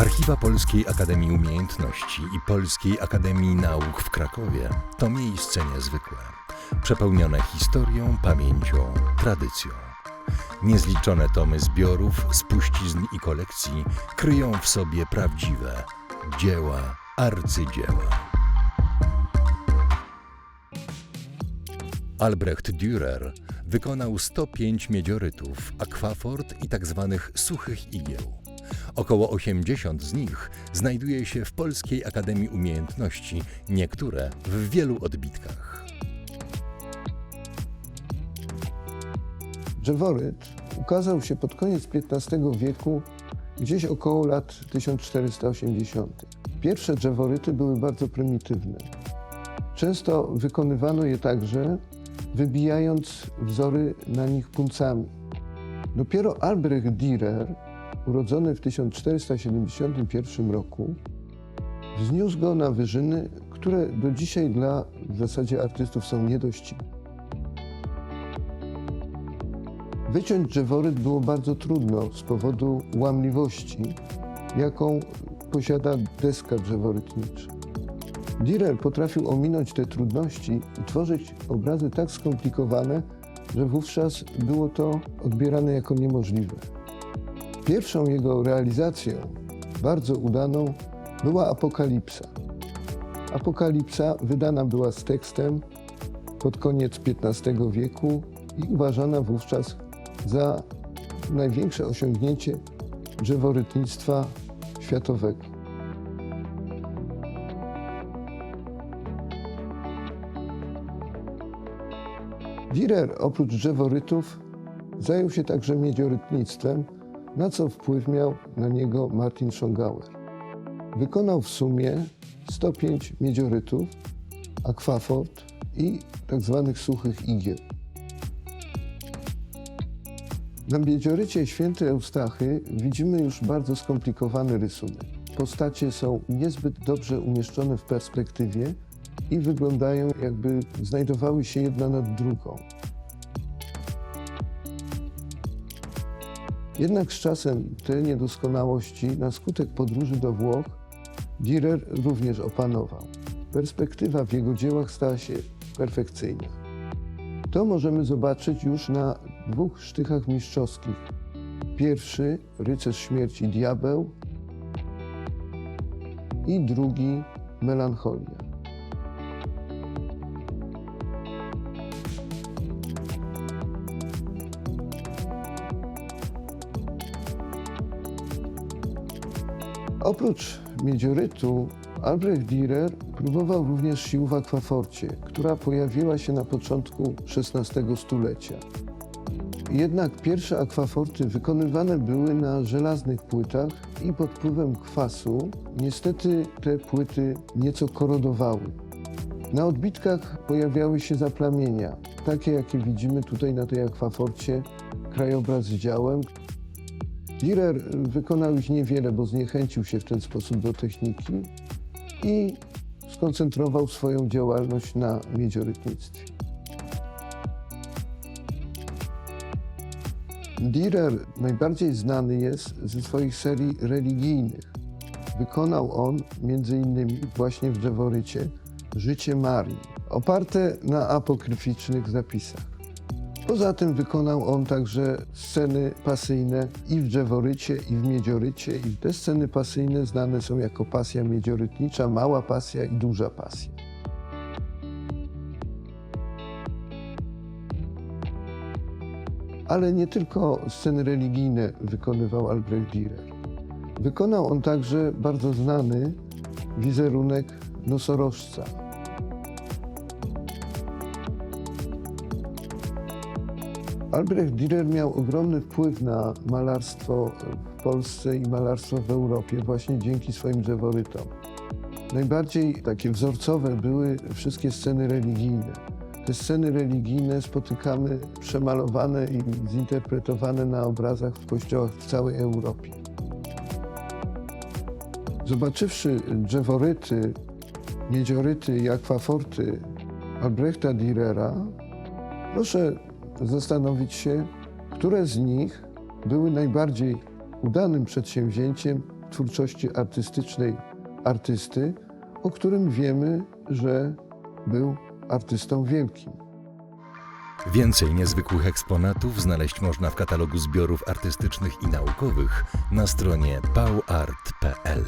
Archiwa Polskiej Akademii Umiejętności i Polskiej Akademii Nauk w Krakowie to miejsce niezwykłe, przepełnione historią, pamięcią, tradycją. Niezliczone tomy zbiorów, spuścizn i kolekcji kryją w sobie prawdziwe dzieła, arcydzieła. Albrecht Dürer wykonał 105 miedziorytów, akwafort i tzw. suchych igieł. Około 80 z nich znajduje się w Polskiej Akademii Umiejętności, niektóre w wielu odbitkach. Drzeworyt ukazał się pod koniec XV wieku, gdzieś około lat 1480. Pierwsze drzeworyty były bardzo prymitywne. Często wykonywano je także wybijając wzory na nich puncami. Dopiero Albrecht Dürer, urodzony w 1471 roku, wzniósł go na wyżyny, które do dzisiaj dla w zasadzie artystów są niedościgłe. Wyciąć drzeworyt było bardzo trudno z powodu łamliwości, jaką posiada deska drzeworytnicza. Dürer potrafił ominąć te trudności i tworzyć obrazy tak skomplikowane, że wówczas było to odbierane jako niemożliwe. Pierwszą jego realizacją, bardzo udaną, była Apokalipsa. Apokalipsa wydana była z tekstem pod koniec XV wieku i uważana wówczas za największe osiągnięcie drzeworytnictwa światowego. Dürer oprócz drzeworytów zajął się także miedziorytnictwem, na co wpływ miał na niego Martin Schongauer. Wykonał w sumie 105 miedziorytów, akwafort i tzw. Tak suchych igieł. Na miedziorycie świętej Eustachy widzimy już bardzo skomplikowany rysunek. Postacie są niezbyt dobrze umieszczone w perspektywie, i wyglądają jakby znajdowały się jedna nad drugą. Jednak z czasem te niedoskonałości na skutek podróży do Włoch Dürer również opanował. Perspektywa w jego dziełach stała się perfekcyjna. To możemy zobaczyć już na dwóch sztychach mistrzowskich. Pierwszy, Rycerz Śmierci Diabeł i drugi, Melancholia. Oprócz miedziorytu, Albrecht Dürer próbował również sił w akwaforcie, która pojawiła się na początku XVI stulecia. Jednak pierwsze akwaforty wykonywane były na żelaznych płytach i pod wpływem kwasu niestety te płyty nieco korodowały. Na odbitkach pojawiały się zaplamienia, takie jakie widzimy tutaj na tej akwaforcie, krajobraz z działem. Dürer wykonał ich niewiele, bo zniechęcił się w ten sposób do techniki i skoncentrował swoją działalność na miedziorytnictwie. Dürer najbardziej znany jest ze swoich serii religijnych. Wykonał on m.in. właśnie w drzeworycie Życie Marii, oparte na apokryficznych zapisach. Poza tym wykonał on także sceny pasyjne i w drzeworycie, i w miedziorycie. I te sceny pasyjne znane są jako pasja miedziorytnicza, mała pasja i duża pasja. Ale nie tylko sceny religijne wykonywał Albrecht Dürer. Wykonał on także bardzo znany wizerunek nosorożca, Albrecht Dürer miał ogromny wpływ na malarstwo w Polsce i malarstwo w Europie właśnie dzięki swoim drzeworytom. Najbardziej takie wzorcowe były wszystkie sceny religijne. Te sceny religijne spotykamy przemalowane i zinterpretowane na obrazach w kościołach w całej Europie. Zobaczywszy drzeworyty, miedzioryty i akwaforty Albrechta Dürera, proszę zastanowić się, które z nich były najbardziej udanym przedsięwzięciem twórczości artystycznej artysty, o którym wiemy, że był artystą wielkim. Więcej niezwykłych eksponatów znaleźć można w katalogu zbiorów artystycznych i naukowych na stronie pauart.pl.